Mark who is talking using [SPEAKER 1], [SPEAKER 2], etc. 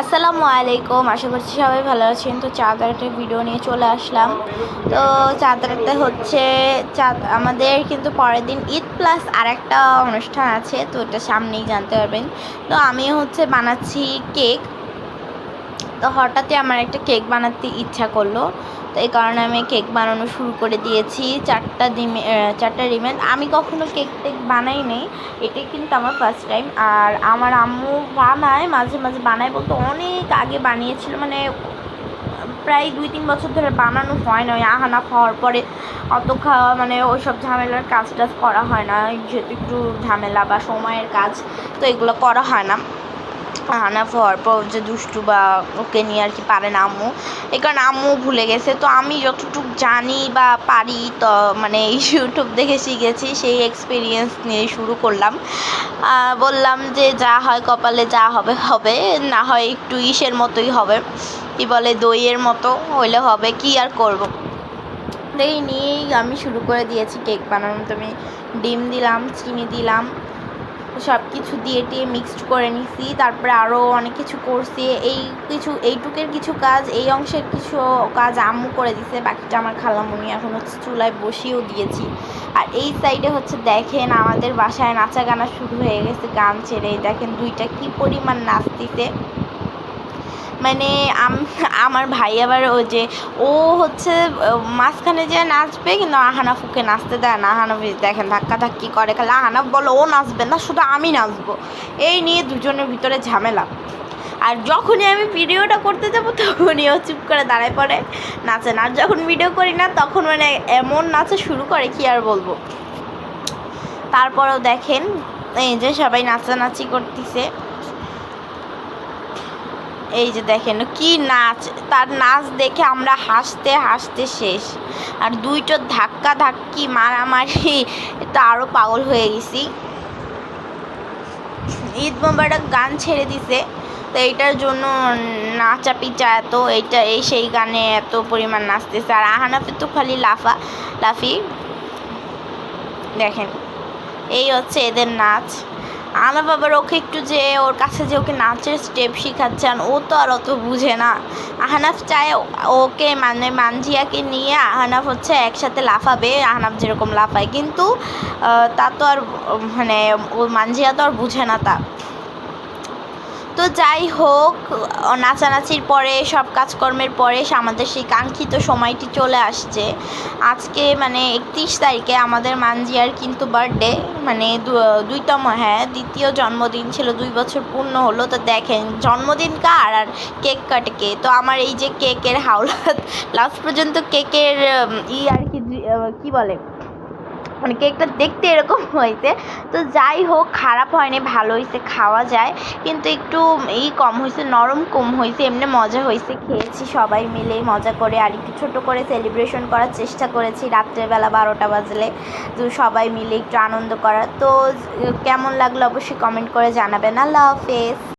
[SPEAKER 1] আসসালামু আলাইকুম, আশা করছি সবাই ভালো আছেন। তো চাঁদ একটা ভিডিও নিয়ে চলে আসলাম। তো চাঁদরাতে হচ্ছে, চাঁদ আমাদের কিন্তু পরের দিন ঈদ প্লাস আর একটা অনুষ্ঠান আছে, তো ওটা সামনেই জানতে পারবেন। তো আমি হচ্ছে বানাচ্ছি কেক তো হঠাৎই আমার একটা কেক বানাতে ইচ্ছা করল। তো এই কারণে আমি কেক বানানো শুরু করে দিয়েছি। চারটা ডিমে চারটা রিমেন আমি কখনো কেক টেক বানাই নেই। এটাই কিন্তু আমার ফার্স্ট টাইম আর আমার আম্মু বানায়, মাঝে মাঝে বানায় বলতে অনেক আগে বানিয়েছিল। মানে প্রায় দুই, তিন বছর ধরে বানানো হয় না ওই আহানা খাওয়ার পরে অত খাওয়া মানে ওইসব ঝামেলার কাজ টাজ করা হয় না। যেহেতু একটু ঝামেলা বা সময়ের কাজ, তো এগুলো করা হয় না। হানাফ হওয়ার পর যে দুষ্টু বা ওকে নিয়ে আর কি পারে না আম্মু। এই কারণে আম্মু ভুলে গেছে। তো আমি যতটুকু জানি বা পারি তো মানে ইউটিউব দেখে শিখেছি, সেই এক্সপিরিয়েন্স নিয়ে শুরু করলাম। বললাম যে যা হয় কপালে যা হবে হবে। না হয় একটু ইসের মতোই হবে। কী বলে, দইয়ের মতো হইলে হবে। কি আর করব? এই নিয়েই আমি শুরু করে দিয়েছি কেক বানানো। তো আমি ডিম দিলাম, চিনি দিলাম। সব কিছু দিয়ে টিয়ে মিক্সড করে নিছি, তারপরে আরও অনেক কিছু করছি। এই কিছু, এইটুকের কিছু কাজ, এই অংশের কিছু কাজ আম্মু করে দিছে, বাকিটা আমার খালামুনি এখন হচ্ছে চুলায় বসিয়েও দিয়েছি। আর এই সাইডে হচ্ছে দেখেন আমাদের বাসায় নাচা গানা শুরু হয়ে গেছে, গান ছেড়ে। দেখেন দুইটা কি পরিমাণ নাচতিছে। মানে আমার ভাই আবার ও যে, ও হচ্ছে মাঝখানে যে নাচবে, কিন্তু আহানাফুকে নাচতে দেয় না। আহানাফ দেখেন ধাক্কা ধাক্কি করে, খালি আহানাফ বলো, ও নাচবে না, শুধু আমি নাচবো। এই নিয়ে দুজনের ভিতরে ঝামেলা। আর যখনই আমি ভিডিওটা করতে যাব, তখনই ও চুপ করে দাঁড়ায় পড়ে, নাচে না। যখন ভিডিও করি না, তখন মানে এমন নাচা শুরু করে, কি আর বলব? তারপরেও দেখেন, এই যে সবাই নাচানাচি করতেছে। এই যে দেখেন, কি নাচ, তার নাচ দেখে আমরা হাসতে হাসতে শেষ। আর দুইটো ধাক্কা ধাক্কি মারামারি তো আরও পাগল হয়ে গেছি। ঈদ মোবারক গান ছেড়ে দিছে, তো এইটার জন্য নাচা পিচা এত, এইটা, এই সেই গানে এত পরিমাণ নাচতেছে। আর আহানাফে তো খালি লাফা, লাফি। দেখেন, এই হচ্ছে এদের নাচ। আমার বাবার ওকে একটু যে ওর কাছে যে ওকে নাচের স্টেপ শিখাচ্ছেন ও তো আর অত বুঝে না। আহানাফ চায় ওকে মানে মানজিয়াকে নিয়ে আহানাফ হচ্ছে একসাথে লাফাবে, আহানাফ যেরকম লাফায়। কিন্তু তা তো আর মানে ও মানজিয়া তো আর বুঝে না তা। তো যাই হোক, নাচানাচির পরে, সব কাজকর্মের পরে আমাদের সেই কাঙ্ক্ষিত সময়টি চলে আসছে। আজকে মানে একত্রিশ তারিখে আমাদের মানজিয়ার কিন্তু বার্থডে মানে দুইতম হ্যাঁ দ্বিতীয় জন্মদিন ছিল, দুই বছর পূর্ণ হলো। তো দেখেন, জন্মদিন কার আর কেক কাটে কে? তো আমার এই যে কেকের হাওলাত, লাস্ট পর্যন্ত কেকের ই আর কি, কী বলে? মানে কেকটা দেখতে এরকম হয়েছে। তো যাই হোক, খারাপ হয়নি, ভালো হয়েছে খাওয়া যায়। কিন্তু একটু ই কম হয়েছে নরম কম হয়েছে এমনি মজা হয়েছে খেয়েছি সবাই মিলে, মজা করে, আর একটু ছোটো করে সেলিব্রেশন করার চেষ্টা করেছি রাত্রেবেলা বারোটা বাজলে। তো সবাই মিলে একটু আনন্দ করার। তো, কেমন লাগল অবশ্যই কমেন্ট করে জানাবেন। আল্লাহ হাফেজ।